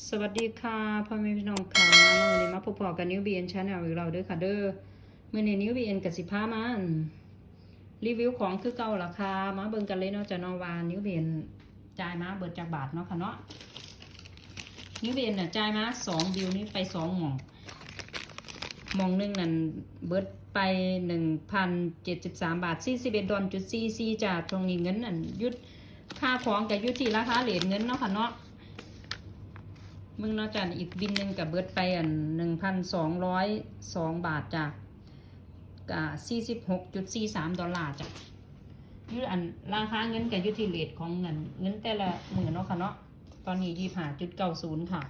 สวัสดีค่ะพ่อแม่พี่น้องค่ะมื่อนี้มาพบพอกันนิวบีเอ็นชาแนลอีกเราด้อค่ะเด้อมื่อในนิวบีเอ็นกับสิพามันรีวิวของคือเก่าราคามาเบิ่งกันเลยเนาะจะนอวานนิวบีเอ็นจ่ายมาเบิดจากบาทเนาะค่ะเนาะนิวบีเอ็นน่ะจ่ายมาสองบิลนี้ไปสองหม่องหม่องหนึ่งนั่นเบิดไปหนึ่งพันเจ็ดสิบสามบาทสี่สิบเอ็ดดอลจุดสี่สี่จากตรงนี้เงินนั่นยุดค่าของกับยุดที่ราคาเหรียญเงินเนาะค่ะเนาะ มึงเนาะจ้ะอีกบินหนึ่งกับเบิร์ดไปอันหนึ่งพันสองร้อยสองบาทจ้ะกับสี่สิบหกจุดสี่สามดอลลาร์จ้ะนี่อันราคาเงินกับยุติเลทของเงิน เงินแต่ละหมื่นเนาะค่ะเนาะตอนนี้ยี่ห้าจุดเก้าศูนย์ค่ะ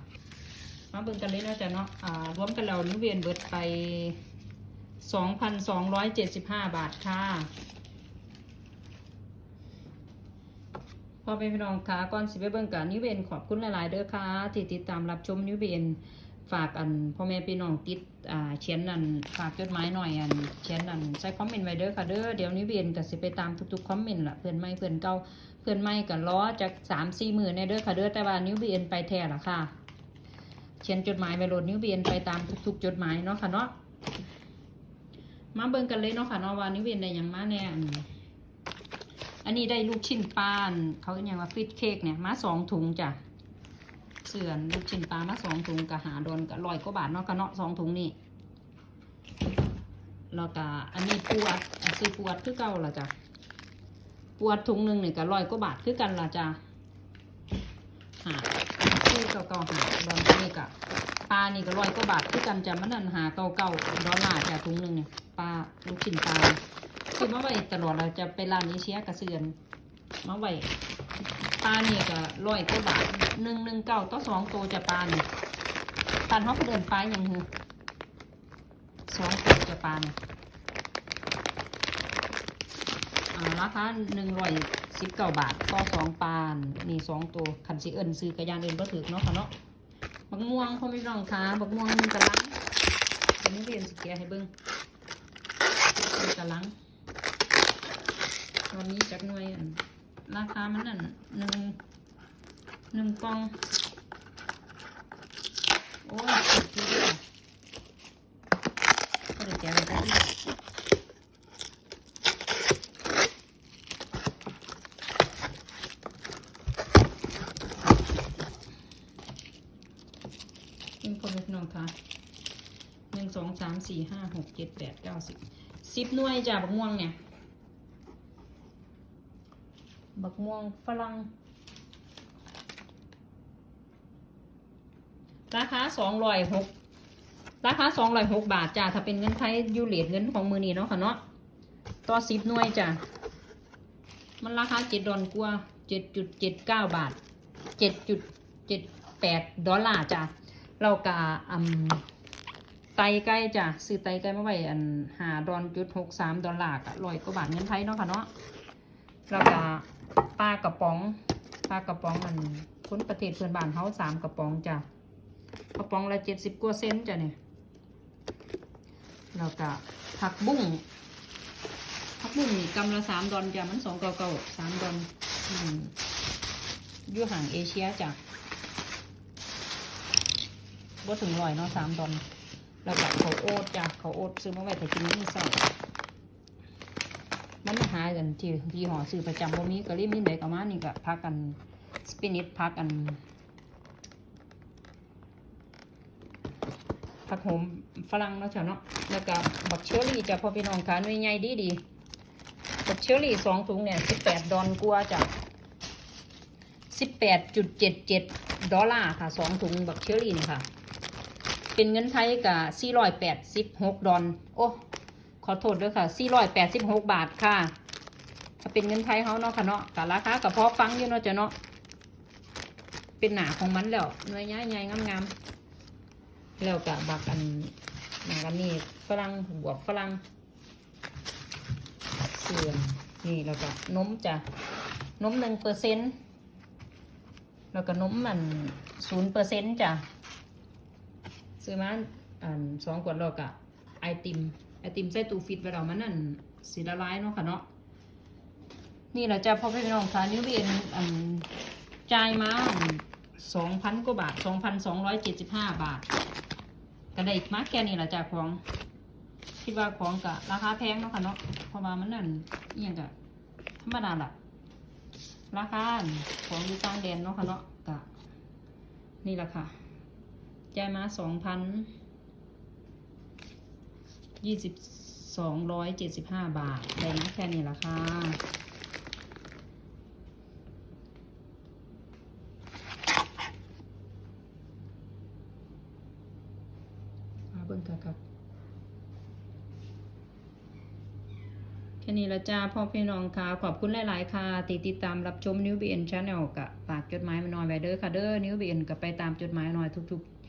มาเบิ่งกันเลยเนาะจ้ะเนาะอ่ารวมกันแล้นิเวียนเบิดไปสองพันสองร้อยเจ็ดสิบห้าบาทค่ะ พอเป็นพี่น้องค่ะก่อนสิไปเบิ่งกันนิเวนขอบคุณหลาย ๆ เด้อค่ะที่ติดตามรับชมนิเวนฝากอันพ่อแม่พี่น้องติดอ่าเขียนนั่นฝากจดหมายหน่อยอันเขียนนั่นใส่คอมเมนต์ไว้เด้อค่ะเด้อเดี๋ยวนิเวนก็สิไปตามทุกๆคอมเมนต์ละเพื่อนใหม่เพื่อนเก่าเพื่อนใหม่ก็ล้อจากสามสี่หมื่นในเด้อค่ะเด้อแต่ว่านิวเวนไปแท้ละค่ะเขียนจดหมายไปโหลดนิวเวนไปตามทุก ๆ จดหมายเนาะค่ะเนาะมาเบิ่งกันเลยเนาะค่ะเนาะว่านิวเวนได้ยังมาแน่อัน อันนี้ได้ลูกชิ้นปลาเขาเรียกว่าฟิตเค้กเนี่ยมาสองถุงจ้ะเสื่อนลูกชิ้นปลามาสองถุงกับหาโดนกับลอยกว่าบาทเนาะกันเนาะสองถุงนี่แล้วก็อันนี้ปวดอันซื้อปวดคือเก่าละจ้ะปวดถุงหนึ่งเนี่ยกับลอยกว่าบาทคือกันละจ้ะหาคือเก่าเก่าหาดอนนี่กับปลานี่ก็ลอยกว่าบาทคือกันจ้ะมันนั่นหาเก่าเก่าดอลลาร์จ้ะถุงหนึ่งเนี่ยปลาลูกชิ้นปลา คือมาไว้ตลอดเราจะไปร้านนี้เชียกระเสือนมาไว้ปลานี่ก็ร้อยกว่าบาทหนึ่งหนึ่งเก้าต่อสองตัวจะปลานี่ปลาเขาก็เดินปลาอย่างหือสองตัวจะปลานี่ราคาหนึ่งร้อยสิบเก้าบาทต่อสองปลานี่สองตัวขันสิเอิญซื้อกระยานเอิญบ่ถือเนาะค่ะเนาะบักม่วงเขาไม่รองค้าบักม่วงมันกำลังอันนี้เรียนสเกียให้เบิ้งมันกำลัง ตอนนี้จากหน่วยอันราคามันนั่นหนึ่งหนึ่งกล่อง โอ้ยสุดทีเดียวก็เลยแกได้อีกนี่คนเป็นน้องค่ะหนึ่งสองสามสี่ห้าหกเจ็ดแปดเก้าสิบสิบหน่วยจ้ะบักม่วงเนี่ย บักม่วงฝรั่งราคาสองร้อยหกราคาสองร้อยหกบาทจ้ะถ้าเป็นเงินไทยยูเลทเงินของมือนี้เนาะค่ะเนาะต่อสิบหน่วยจ้ะมันราคาเจ็ดดอลกว่าเจ็ดจุดเจ็ดเก้าบาทเจ็ดจุดเจ็ดแปดดอลลาร์จ้ะเรากะอืมไตไก่จ้ะซื้อไตไก่มาไว้อันหาดอนจุดหกสามดอลลาร์กะร้อยกว่าบาทเงินไทยเนาะค่ะเนาะแล้วก็ ปลากระป๋อง ปลากระป๋องมันคนประเทศเพื่อนบ้านเขาสามกระป๋องจ้ะ กระป๋องละเจ็ดสิบกว่าเซนจ้ะเนี่ยแล้วก็ผักบุ้งผักบุ้งนี่กำละสามดอลจ้ะมันสองเก่าเก่าสามดอลอืมอยู่ห่างเอเชียจ้ะบ่ถึงร้อยเนาะสามดอลแล้วก็เขาโอ๊ตจ้ะเขาโอ๊ตซื้อมาไว้แต่กินนี่เศร้า มันหากันที่ที่หอซื้อประจำบ่มีก็รีบมีไหนก็มานี่ก็พักกันสปินิชพักกันผักโหมฝรั่งเนาะจ้ะเนาะแล้วก็บักเชอรี่จะพอพี่น้องค่ะหน่วยใหญ่ดีดีบักเชอรี่สองถุงเนี่ยสิบแปดดอลกว่าจ้ะสิบแปดจุดเจ็ดเจ็ดดอลลาร์ค่ะสองถุงบักเชอรี่นี่ค่ะ เป็นเงินไทยกับสี่ร้อยแปดสิบหกดอลโอ้ ขอโทษด้วยค่ะ 486 บาทค่ะ ถ้าเป็นเงินไทยเขาเนาะค่ะเนาะกับราคากับพอฟังอยู่เนาะจ้ะเนาะ เป็นหนาของมันแล้วเนื้อใหญ่ใหญ่งามๆ แล้วกับบักอันหนากันนี่ฝรั่งบวกฝรั่งเสื่อมนี่แล้วก็นมจ้ะนมหนึ่งเปอร์เซ็นต์แล้วก็นมมันศูนย์เปอร์เซ็นต์จ้ะซื้อมาอันสองขวดแล้วก็ไอติม ไอติมใส่ตู้ฟิตไว้เรามันนั่นสีละลายเนาะค่ะเนาะนี่แหละจ้ะพ่อพี่น้องค่ะนิ้วเวียนอันจ่ายมาสองพันกว่าบาทสองพันสองร้อยเจ็ดสิบห้าบาทก็ได้มาแค่นี้แหละจ้ะของคิดว่าของกะราคาแพงเนาะค่ะเนาะเพราะว่ามันนั่นเอียงกะธรรมดาละราคาของอยู่ต่างแดนเนาะค่ะเนาะกะนี่แหละค่ะจ่ายมาสองพัน ยี่สิบสองร้อยเจ็ดสิบห้าบาทได้นะแค่นี้ละค่ะ มาเบิ่งกันครับแค่นี้ละจ้าพ่อพี่น้องค่ะ ขอบคุณหลาย ๆ ค่ะ ติดติดตามรับชมนิวบีเอ็นชาแนลกะฝากจดหมายมาหน่อยไว้เด้อค่ะเด้อนิวบีเอ็นก็ไปตามจดหมายหน่อยทุก ๆ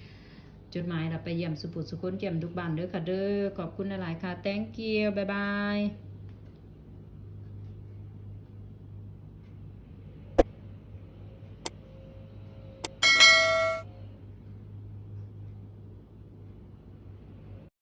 จดหมายเราไปเยี่ยมสุปุสุคนเยี่ยมทุกบ้านเด้อค่ะเด้อขอบคุณหลายๆค่ะ thank you บ๊ายบาย